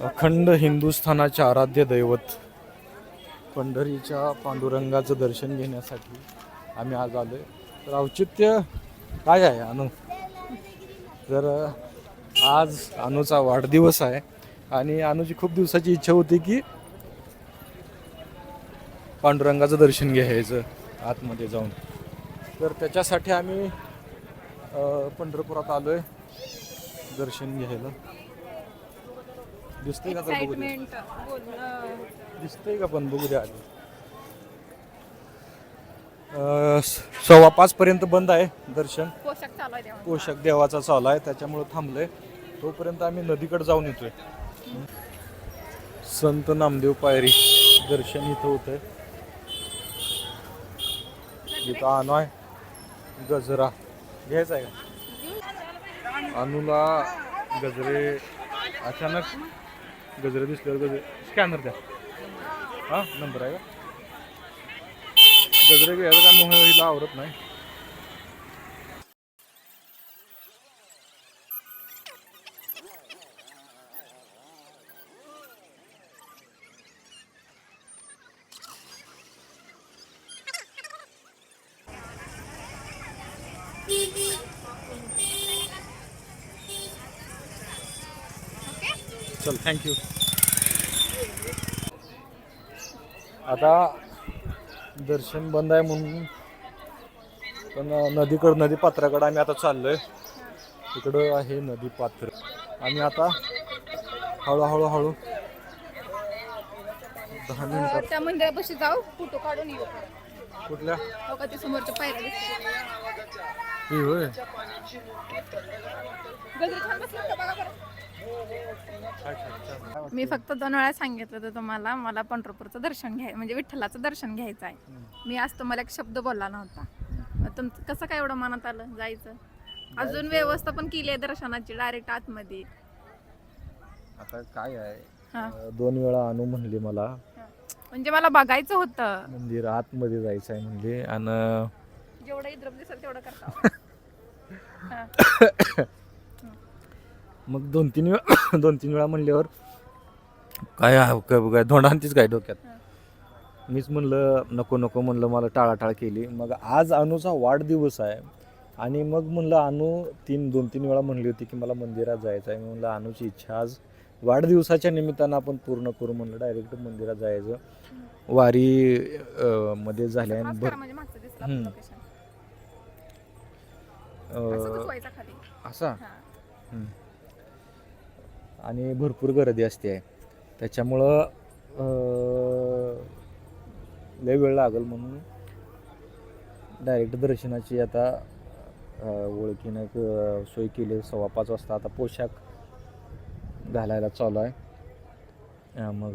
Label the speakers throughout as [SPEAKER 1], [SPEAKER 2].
[SPEAKER 1] अखंड हिंदुस्थानाचे आराध्य दैवत पंढरीच्या पांडुरंगाचं दर्शन घेण्यासाठी आम्ही आज आलो आहे तर औचित्य काय आहे अनु? तर आज अनुचा वाढदिवस आहे आणि अनुची खूप दिवसाची इच्छा होती की पांडुरंगाचं दर्शन घ्यायचं आतमध्ये जाऊन. तर त्याच्यासाठी आम्ही पंढरपुरात आलो आहे दर्शन घ्यायला. दिसतंय का बघू दे.
[SPEAKER 2] एक्साइटमेंट बोलणं.
[SPEAKER 1] दिसतंय का पण बघू द्या आधी. अ, स- सव्वा पाच पर्यंत बंद आहे दर्शन.
[SPEAKER 2] पोशाख चालू आहे तेव्हा
[SPEAKER 1] पोषक देवाचा चालू आहे त्याच्यामुळे थांबलोय. तोपर्यंत आम्ही नदीकडे जाऊन येतोय. संत नामदेव पायरी दर्शन इथं होतंय. इथं आणू आहे. गजरा. घ्यायचा आहे का? अनुला गजरे. अचानक गजरे दिसल्यावर गजरे. स्कॅनर द्या. हां नंबर आहे का? गजरे घ्यायला काय मोह हिला आवडत नाही. चल थँक्यू आता दर्शन बंद आहे म्हणून पण नदीकड नदी पात्राकडे आम्ही आता चाललोय. तिकडं आहे नदी पात्र. आम्ही आता हळूहळू हळू. दहा मिनिटात
[SPEAKER 2] त्या मंदिरापाशी जाऊ फोटो काढून येऊ.
[SPEAKER 1] कुठल्या?
[SPEAKER 2] हो का ते समोरच्या पायऱ्या दिसतात.
[SPEAKER 1] ही होय.
[SPEAKER 2] गजरे छान बसतात का बघा बरं. मी फक्त दोन वेळा सांगितलं होतं तुम्हाला मला पंढरपूरचं दर्शन घ्याय म्हणजे विठ्ठलाचं दर्शन घ्यायचं आहे. मी आज तुम्हाला एक शब्द बोलला नव्हता. मग तुमचं कसं काय एवढं मनात आलं जायचं? अजून व्यवस्था पण केली आहे दर्शनाची डायरेक्ट आतमध्ये.
[SPEAKER 1] आता काय आहे?
[SPEAKER 2] हा.
[SPEAKER 1] दोन वेळा अनु म्हणली मला.
[SPEAKER 2] म्हणजे मला बघायचं होतं.
[SPEAKER 1] मंदिर आतमध्ये जायचं आहे म्हणजे आणि
[SPEAKER 2] जेवढं इद्रम दिसेल तेवढं करता.
[SPEAKER 1] मग दोन तीन वेळा दोन तीन वेळा म्हणल्यावर काय काय धोंडांतीच काय डोक्यात. मीच म्हणलं नको नको म्हणलं मला टाळाटाळ केली. मग आज अनुचा वाढदिवस आहे. आणि मग म्हणलं अनु तीन दोन तीन वेळा म्हणली होती की मला मंदिरात जायचं आहे मी म्हणलं अनुची इच्छा आज वाढदिवसाच्या निमित्तानं आपण पूर्ण करू म्हणलं. डायरेक्ट मंदिरात जायचं. वारी मध्ये झाल्या भर
[SPEAKER 2] म्हणजे असं
[SPEAKER 1] अं,
[SPEAKER 2] घुसवायचं खाली
[SPEAKER 1] असा
[SPEAKER 2] हा.
[SPEAKER 1] हम्म. आणि भरपूर गर्दी असते. आहे त्याच्यामुळं लय वेळ लागेल म्हणून डायरेक्ट दर्शनाची आता ओळखीनं एक, सोय केली. सव्वा पाच वाजता आता पोशाख घालायला चालू आहे. मग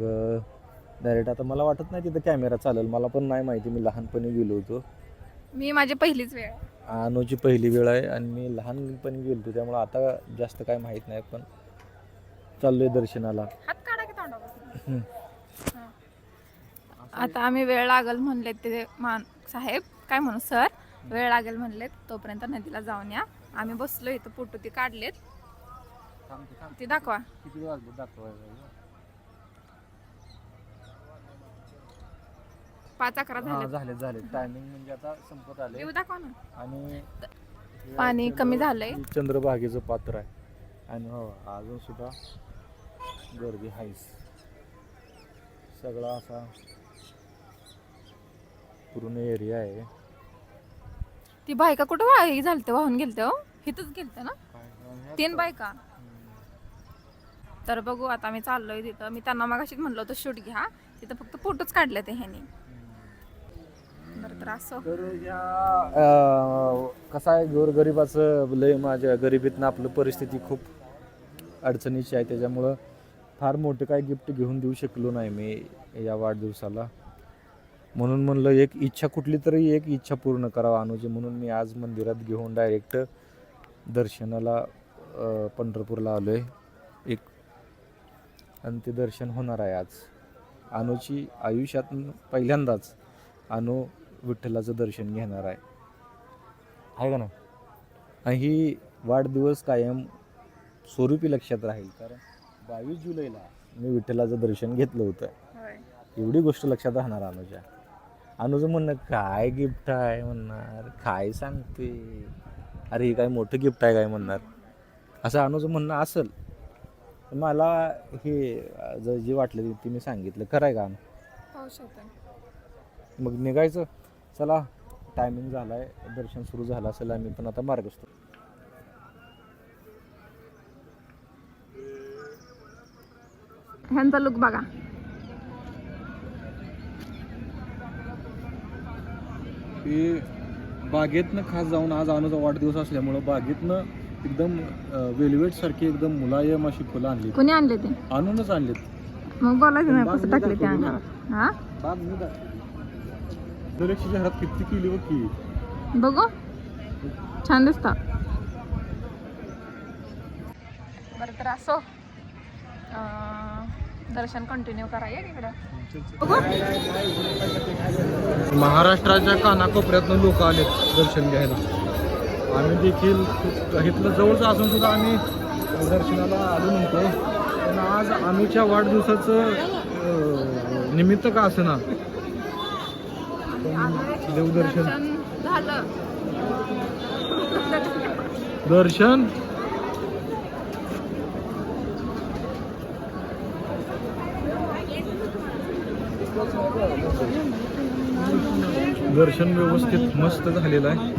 [SPEAKER 1] डायरेक्ट आता मला वाटत नाही तिथं कॅमेरा चालेल. मला पण नाही माहिती. मी लहानपणी गेलो होतो.
[SPEAKER 2] मी माझी पहिलीच वेळ आहे.
[SPEAKER 1] अनुची पहिली वेळ आहे आणि मी लहानपणी गेलो होतो. त्यामुळे आता जास्त काय माहीत नाही पण चाललोय दर्शनाला.
[SPEAKER 2] हात काढा की तोंडापासून?
[SPEAKER 1] हम्म.
[SPEAKER 2] हा. आता आम्ही वेळ लागल म्हणले ते मान साहेब. काय म्हणू सर? वेळ लागेल म्हणलेत तोपर्यंत नदीला जाऊन या. आम्ही बसलो इथं फोटो ते काढलेत. ते दाखवा.
[SPEAKER 1] किती वाजले दाखवायला?
[SPEAKER 2] पाच अकरा झाले
[SPEAKER 1] झाले झाले टायमिंग म्हणजे आता संपत आले
[SPEAKER 2] येऊ दाखवा ना.
[SPEAKER 1] आणि
[SPEAKER 2] पाणी कमी झालंय.
[SPEAKER 1] चंद्रभागेचं पात्र आहे. आणि हो अजून सुद्धा गर्दी आहेच सगळा असा पूर्ण एरिया आहे.
[SPEAKER 2] ती बायका कुठं वा हे झालते वाहून गेलते हो? इथंच गेलते ना? तीन बायका. तर बघू आता मी चाललोय तिथं. मी त्यांना मगाशीच म्हणलं होतं शूट घ्या. तिथं फक्त फोटोच काढले ते ह्यानी. बरं तर असं.
[SPEAKER 1] तर या अं, कसं आहे गोरगरिबाचं लय माझ्या गरिबीतनं आपलं परिस्थिती खूप अडचणीची आहे. त्याच्यामुळं फार मोठं काय गिफ्ट घेऊन देऊ शकलो नाही मी या वाढदिवसाला. म्हणून म्हणलं एक इच्छा कुठली तरी एक इच्छा पूर्ण करावा अनुजी. म्हणून मी आज मंदिरात घेऊन डायरेक्ट दर्शनाला पंढरपूरला आलो आहे एक आणि ते दर्शन होणार आहे आज. अनुची आयुष्यात पहिल्यांदाच अनु विठ्ठलाचं दर्शन घेणार आहे. आहे का ना आणि ही वाढदिवस कायम स्वरूपी लक्षात राहील कारण बावीस जुलैला मी विठ्ठलाचं दर्शन घेतलं होतं.
[SPEAKER 2] होय.
[SPEAKER 1] एवढी गोष्ट लक्षात राहणार अनुजा. अनुजं म्हणणं काय गिफ्ट आहे? म्हणणार. काय सांगते? अरे हे काय मोठं गिफ्ट आहे काय? म्हणणार. असं अनुजं म्हणणं असेल. मला हे अं, ज- जे वाटलं ते मी सांगितलं. खरं आहे का?
[SPEAKER 2] होतं
[SPEAKER 1] मग निघायचं. चला टायमिंग झाला आहे दर्शन सुरू झालं असेल आम्ही पण आता मार्गस्थ
[SPEAKER 2] ह्यांचा लुक बघा.
[SPEAKER 1] बागेतनं खास जाऊन आज अनुचा वाढदिवस असल्यामुळं बागेतनं एकदम वेलवेट सारखी एकदम मुलायम अशी फुलं आणली
[SPEAKER 2] कोणी आणले ते?
[SPEAKER 1] आणूनच आणलीत.
[SPEAKER 2] मग बोलायचं नाही कसं टाकले ते हा?
[SPEAKER 1] किती केली बघ की.
[SPEAKER 2] बघू. छान दिसतात बरं तर असो. दर्शन कंटिन्यू करा या तिकडं. बघू.
[SPEAKER 1] महाराष्ट्राच्या कानाकोपऱ्यातनं लोक आलेत दर्शन घ्यायला. आम्ही देखील इथलं जवळच असून सुद्धा आम्ही दर्शनाला आलो नव्हतो. पण आज आम्हीच्या वाढदिवसाचं निमित्त का असं देवदर्शन.
[SPEAKER 2] दर्शन?
[SPEAKER 1] दर्शन व्यवस्थित मस्त झालेलं आहे.